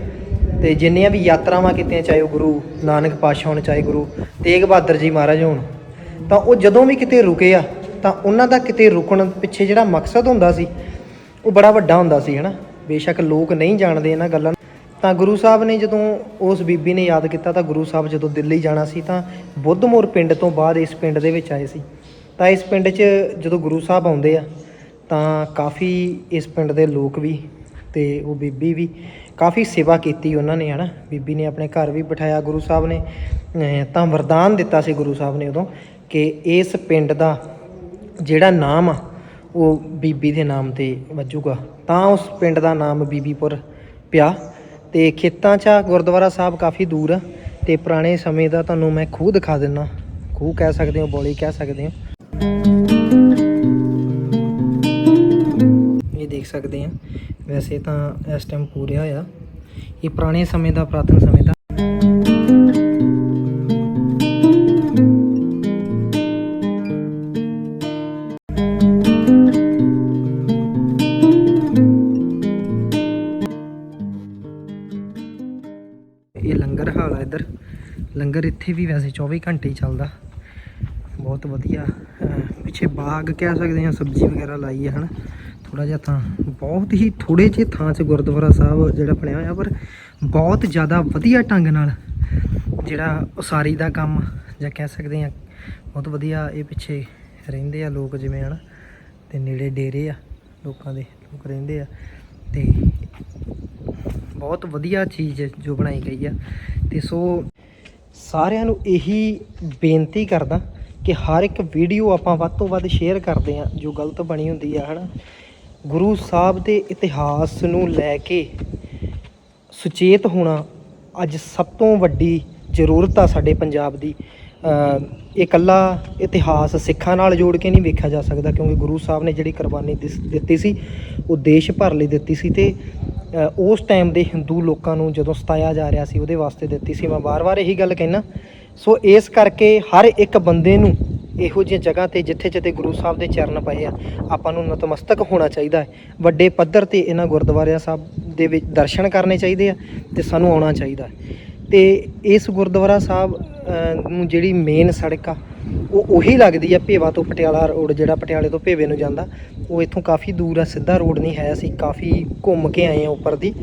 Speaker 1: ਤੇ ਜਿੰਨੀਆਂ ਵੀ ਯਾਤਰਾਵਾਂ ਕੀਤੀਆਂ, ਚਾਹੇ ਉਹ ਗੁਰੂ ਨਾਨਕ ਪਾਤਸ਼ਾਹ ਹੋਣ, ਚਾਹੇ ਗੁਰੂ ਤੇਗ ਬਹਾਦਰ ਜੀ ਮਹਾਰਾਜ ਹੋਣ, ਤਾਂ ਉਹ ਜਦੋਂ ਵੀ ਕਿਤੇ ਰੁਕੇ ਆ, ਤਾਂ ਉਹਨਾਂ ਦਾ ਕਿਤੇ ਰੁਕਣ ਪਿੱਛੇ ਜਿਹੜਾ ਮਕਸਦ ਹੁੰਦਾ ਸੀ, ਉਹ ਬੜਾ ਵੱਡਾ ਹੁੰਦਾ ਸੀ, ਹਨਾ? ਬੇਸ਼ੱਕ ਲੋਕ ਨਹੀਂ ਜਾਣਦੇ ਇਹਨਾਂ ਗੱਲਾਂ ਤਾਂ ਗੁਰੂ ਸਾਹਿਬ ਨੇ ਜਦੋਂ ਉਸ ਬੀਬੀ ਨੇ ਯਾਦ ਕੀਤਾ ਤਾਂ ਗੁਰੂ ਸਾਹਿਬ ਜਦੋਂ ਦਿੱਲੀ ਜਾਣਾ ਸੀ ਤਾਂ ਬੁੱਧਮੋਰ ਪਿੰਡ ਤੋਂ ਬਾਅਦ ਇਸ ਪਿੰਡ ਦੇ ਵਿੱਚ ਆਏ ਸੀ। ਤਾਂ ਇਸ ਪਿੰਡ 'ਚ ਜਦੋਂ ਗੁਰੂ ਸਾਹਿਬ ਆਉਂਦੇ ਆ ਤਾਂ ਕਾਫੀ ਇਸ ਪਿੰਡ ਦੇ ਲੋਕ ਵੀ ਤੇ ਉਹ ਬੀਬੀ ਵੀ ਕਾਫੀ ਸੇਵਾ ਕੀਤੀ ਉਹਨਾਂ ਨੇ, ਹਨਾ? ਬੀਬੀ ਨੇ ਆਪਣੇ ਘਰ ਵੀ ਬਿਠਾਇਆ ਗੁਰੂ ਸਾਹਿਬ ਨੇ। ਤਾਂ ਵਰਦਾਨ ਦਿੱਤਾ ਸੀ ਗੁਰੂ ਸਾਹਿਬ ਨੇ ਉਦੋਂ ਕਿ ਇਸ ਪਿੰਡ ਦਾ ਜਿਹੜਾ ਨਾਮ ਆ ਉਹ ਬੀਬੀ ਦੇ ਨਾਮ ਤੇ ਵੱਜੂਗਾ। ਤਾਂ ਉਸ ਪਿੰਡ ਦਾ ਨਾਮ ਬੀਬੀਪੁਰ ਪਿਆ। ਤੇ ਖੇਤਾਂ 'ਚ ਗੁਰਦੁਆਰਾ ਸਾਹਿਬ ਕਾਫੀ ਦੂਰ ਆ। ਤੇ ਪੁਰਾਣੇ ਸਮੇਂ ਦਾ ਤੁਹਾਨੂੰ ਮੈਂ ਖੂਹ ਦਿਖਾ ਦਿੰਨਾ। ਖੂਹ ਕਹਿ ਸਕਦੇ ਹੋ, ਬੋਲੀ ਕਹਿ ਸਕਦੇ ਹੋ। ਇਹ ਦੇਖ ਸਕਦੇ ਆ। ਵੈਸੇ ਤਾਂ ਇਸ ਟਾਈਮ ਪੂਰਿਆ ਹੋਇਆ। ਇਹ ਪੁਰਾਣੇ ਸਮੇਂ ਦਾ, ਪ੍ਰਾਤਨ ਸਮੇਂ ਦਾ। ਇਹ ਲੰਗਰ ਹਾਲ ਆ ਇੱਧਰ। ਲੰਗਰ ਇੱਥੇ ਵੀ ਵੈਸੇ 24 ਘੰਟੇ ਹੀ ਚੱਲਦਾ। ਬਹੁਤ ਵਧੀਆ। ਪਿੱਛੇ ਬਾਗ ਕਹਿ ਸਕਦੇ ਹਾਂ, ਸਬਜ਼ੀ ਵਗੈਰਾ ਲਾਈ ਹੈ, ਹਨ। ਥੋੜਾ ਜਿਹਾ ਥਾਂ, ਬਹੁਤ ਹੀ ਥੋੜੇ ਜਿਹੇ ਥਾਂ 'ਚ ਗੁਰਦੁਆਰਾ ਸਾਹਿਬ ਜਿਹੜਾ ਬਣਿਆ ਹੋਇਆ, ਪਰ ਬਹੁਤ ਜ਼ਿਆਦਾ ਵਧੀਆ ਢੰਗ ਨਾਲ ਜਿਹੜਾ ਉਸਾਰੀ ਦਾ ਕੰਮ ਜਾਂ ਕਹਿ ਸਕਦੇ ਹਾਂ, ਬਹੁਤ ਵਧੀਆ ਇਹ ਪਿੱਛੇ ਰਹਿੰਦੇ ਆ ਲੋਕ ਜਿਵੇਂ, ਹਨ। ਤੇ ਨੇੜੇ ਡੇਰੇ ਆ ਲੋਕਾਂ ਦੇ, ਲੋਕ ਰਹਿੰਦੇ ਆ। ਤੇ ਬਹੁਤ ਵਧੀਆ ਚੀਜ਼ ਜੋ ਬਣਾਈ ਗਈ ਆ। ਤੇ ਸੋ ਸਾਰਿਆਂ ਨੂੰ ਇਹੀ ਬੇਨਤੀ ਕਰਦਾ ਕਿ ਹਰ ਇੱਕ ਵੀਡੀਓ ਆਪਾਂ ਵੱਧ ਤੋਂ ਵੱਧ ਸ਼ੇਅਰ ਕਰਦੇ ਆ ਜੋ ਗਲਤ ਬਣੀ ਹੁੰਦੀ ਆ, ਹਨਾ। ਗੁਰੂ ਸਾਹਿਬ ਦੇ ਇਤਿਹਾਸ ਨੂੰ ਲੈ ਕੇ ਸੁਚੇਤ ਹੋਣਾ ਅੱਜ ਸਭ ਤੋਂ ਵੱਡੀ ਜ਼ਰੂਰਤ ਆ ਸਾਡੇ ਪੰਜਾਬ ਦੀ। ਇਕੱਲਾ ਇਤਿਹਾਸ ਸਿੱਖਾਂ ਨਾਲ ਜੋੜ ਕੇ ਨਹੀਂ ਵੇਖਿਆ ਜਾ ਸਕਦਾ ਕਿਉਂਕਿ ਗੁਰੂ ਸਾਹਿਬ ਨੇ ਜਿਹੜੀ ਕੁਰਬਾਨੀ ਦਿਸ- ਦਿੱਤੀ ਸੀ, ਉਹ ਦੇਸ਼ ਭਰ ਲਈ ਦਿੱਤੀ ਸੀ ਤੇ ਉਸ ਟਾਈਮ ਦੇ ਹਿੰਦੂ ਲੋਕਾਂ ਨੂੰ ਜਦੋਂ ਸਤਾਇਆ ਜਾ ਰਿਹਾ ਸੀ, ਉਹਦੇ ਵਾਸਤੇ ਦਿੱਤੀ ਸੀ। ਮੈਂ ਵਾਰ-ਵਾਰ ਇਹੀ ਗੱਲ ਕਹਿਣਾ ਸੋ ਇਸ ਕਰਕੇ ਹਰ ਇੱਕ ਬੰਦੇ ਨੂੰ ਇਹੋ ਜਿਹੀਆਂ ਜਗ੍ਹਾ ਤੇ ਜਿੱਥੇ ਜਿੱਥੇ ਗੁਰੂ ਸਾਹਿਬ ਦੇ ਚਰਨ ਪਏ ਆ, ਆਪਾਂ ਨੂੰ ਨਤਮਸਤਕ ਹੋਣਾ ਚਾਹੀਦਾ ਹੈ। ਵੱਡੇ ਪੱਧਰ ਤੇ ਇਹਨਾਂ ਗੁਰਦੁਆਰਿਆਂ ਸਾਹਿਬ ਦੇ ਵਿੱਚ ਦਰਸ਼ਨ ਕਰਨੇ ਚਾਹੀਦੇ ਆ ਤੇ ਸਾਨੂੰ ਆਉਣਾ ਚਾਹੀਦਾ ਹੈ। ਤੇ ਇਸ ਗੁਰਦੁਆਰਾ ਸਾਹਿਬ ਨੂੰ ਜਿਹੜੀ ਮੇਨ ਸੜਕ ਆ, ਉਹ ਉਹੀ ਲੱਗਦੀ ਆ ਭੇਵਾ ਤੋਂ ਪਟਿਆਲਾ ਰੋਡ ਜਿਹੜਾ ਪਟਿਆਲੇ ਤੋਂ ਭੇਵੇ ਨੂੰ ਜਾਂਦਾ। ਉਹ ਇੱਥੋਂ ਕਾਫੀ ਦੂਰ ਆ, ਸਿੱਧਾ ਰੋਡ ਨਹੀਂ ਹੈ, ਅਸੀਂ ਕਾਫੀ ਘੁੰਮ ਕੇ ਆਏ ਆ ਉੱਪਰ ਦੀ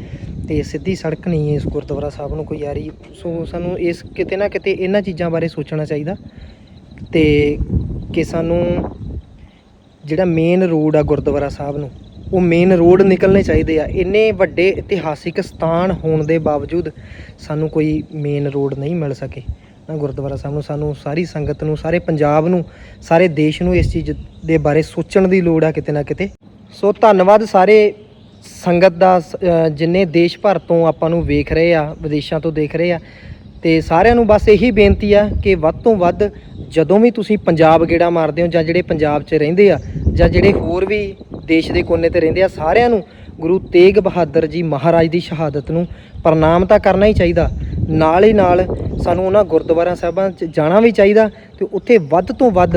Speaker 1: ਤੇ ਸਿੱਧੀ ਸੜਕ ਨਹੀਂ ਹੈ ਇਸ ਗੁਰਦੁਆਰਾ ਸਾਹਿਬ ਨੂੰ ਕੋਈ ਯਾਰੀ ਸੋ ਸਾਨੂੰ ਇਸ ਕਿਤੇ ਨਾ ਕਿਤੇ ਇਹਨਾਂ ਚੀਜ਼ਾਂ ਬਾਰੇ ਸੋਚਣਾ ਚਾਹੀਦਾ ਤੇ ਕਿ ਸਾਨੂੰ ਜਿਹੜਾ ਮੇਨ ਰੋਡ ਆ ਗੁਰਦੁਆਰਾ ਸਾਹਿਬ ਨੂੰ, ਉਹ ਮੇਨ ਰੋਡ ਨਿਕਲਣੇ ਚਾਹੀਦੇ ਆ। ਇੰਨੇ ਵੱਡੇ ਇਤਿਹਾਸਿਕ ਸਥਾਨ ਹੋਣ ਦੇ ਬਾਵਜੂਦ ਸਾਨੂੰ ਕੋਈ ਮੇਨ ਰੋਡ ਨਹੀਂ ਮਿਲ ਸਕੇ। ਗੁਰਦੁਆਰਾ ਸਾਹਿਬ ਨੂੰ, ਸਾਨੂੰ ਸਾਰੀ ਸੰਗਤ ਨੂੰ, ਸਾਰੇ ਪੰਜਾਬ ਨੂੰ, ਸਾਰੇ ਦੇਸ਼ ਨੂੰ ਇਸ ਚੀਜ਼ ਦੇ ਬਾਰੇ ਸੋਚਣ ਦੀ ਲੋੜ ਆ ਕਿਤੇ ਨਾ ਕਿਤੇ। ਸੋ ਧੰਨਵਾਦ ਸਾਰੇ ਸੰਗਤ ਦਾ, ਸ- ਜਿੰਨੇ ਦੇਸ਼ ਭਰ ਤੋਂ ਆਪਾਂ ਨੂੰ ਵੇਖ ਰਹੇ ਆ, ਵਿਦੇਸ਼ਾਂ ਤੋਂ ਦੇਖ ਰਹੇ ਆ। ਤੇ ਸਾਰਿਆਂ ਨੂੰ ਬਸ ਇਹੀ ਬੇਨਤੀ ਆ ਕਿ ਵੱਧ ਤੋਂ ਵੱਧ ਜਦੋਂ ਵੀ ਤੁਸੀਂ ਪੰਜਾਬ ਗੇੜਾ ਮਾਰਦੇ ਹੋ ਜਾਂ ਜਿਹੜੇ ਪੰਜਾਬ 'ਚ ਰਹਿੰਦੇ ਆ ਜਾਂ ਜਿਹੜੇ ਹੋਰ ਵੀ ਦੇਸ਼ ਦੇ ਕੋਨੇ ਤੇ ਰਹਿੰਦੇ ਆ, ਸਾਰਿਆਂ ਨੂੰ ਗੁਰੂ ਤੇਗ ਬਹਾਦਰ ਜੀ ਮਹਾਰਾਜ ਦੀ ਸ਼ਹਾਦਤ ਨੂੰ ਪ੍ਰਣਾਮ ਤਾਂ ਕਰਨਾ ਹੀ ਚਾਹੀਦਾ। ਨਾਲ ਹੀ ਨਾਲ ਸਾਨੂੰ ਉਹਨਾਂ ਗੁਰਦੁਆਰਾ ਸਾਹਿਬਾਂ 'ਚ ਜਾਣਾ ਵੀ ਚਾਹੀਦਾ ਤੇ ਉੱਥੇ ਵੱਧ ਤੋਂ ਵੱਧ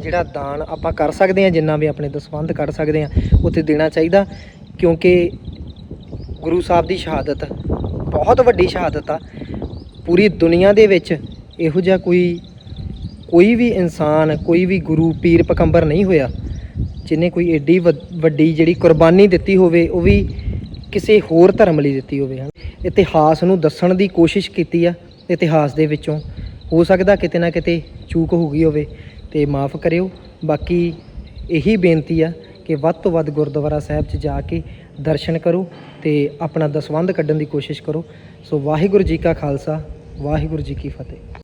Speaker 1: ਜਿਹੜਾ ਦਾਨ ਆਪਾਂ ਕਰ ਸਕਦੇ ਹਾਂ, ਜਿੰਨਾ ਵੀ ਆਪਣੇ ਦਸਵੰਧ ਕੱਢ ਸਕਦੇ ਹਾਂ, ਉੱਥੇ ਦੇਣਾ ਚਾਹੀਦਾ। ਕਿਉਂਕਿ ਗੁਰੂ ਸਾਹਿਬ ਦੀ ਸ਼ਹਾਦਤ ਬਹੁਤ ਵੱਡੀ ਸ਼ਹਾਦਤ ਆ। ਪੂਰੀ ਦੁਨੀਆ ਦੇ ਵਿੱਚ ਇਹੋ ਜਿਹਾ ਕੋਈ ਕੋਈ ਵੀ ਇਨਸਾਨ, ਕੋਈ ਵੀ ਗੁਰੂ, ਪੀਰ ਪਕੰਬਰ ਨਹੀਂ ਹੋਇਆ। ਜਿਨੇ ਕੋਈ ਏਡੀ ਵੱਡ- ਵੱਡੀ ਜਿਹੜੀ ਕੁਰਬਾਨੀ ਦਿੱਤੀ ਹੋਵੇ, ਉਹ ਵੀ ਕਿਸੇ ਹੋਰ ਧਰਮ ਲਈ ਦਿੱਤੀ ਹੋਵੇ ਇਤਿਹਾਸ ਨੂੰ ਦੱਸਣ ਦੀ ਕੋਸ਼ਿਸ਼ ਕੀਤੀ ਆ, ਇਤਿਹਾਸ ਦੇ ਵਿੱਚੋਂ। ਹੋ ਸਕਦਾ ਕਿਤੇ ਨਾ ਕਿਤੇ ਚੂਕ ਹੋ ਗਈ ਹੋਵੇ, ਤੇ ਮਾਫ ਕਰਿਓ। ਬਾਕੀ ਇਹੀ ਬੇਨਤੀ ਆ ਕਿ ਵੱਧ ਤੋਂ ਵੱਧ ਗੁਰਦੁਆਰਾ ਸਾਹਿਬ 'ਚ ਜਾ ਕੇ ਦਰਸ਼ਨ ਕਰੋ ਤੇ ਆਪਣਾ ਦਸਵੰਧ ਕੱਢਣ ਦੀ ਕੋਸ਼ਿਸ਼ ਕਰੋ। ਸੋ ਵਾਹਿਗੁਰੂ ਜੀ ਕਾ ਖਾਲਸਾ, ਵਾਹਿਗੁਰੂ ਜੀ ਕੀ ਫਤਿਹ।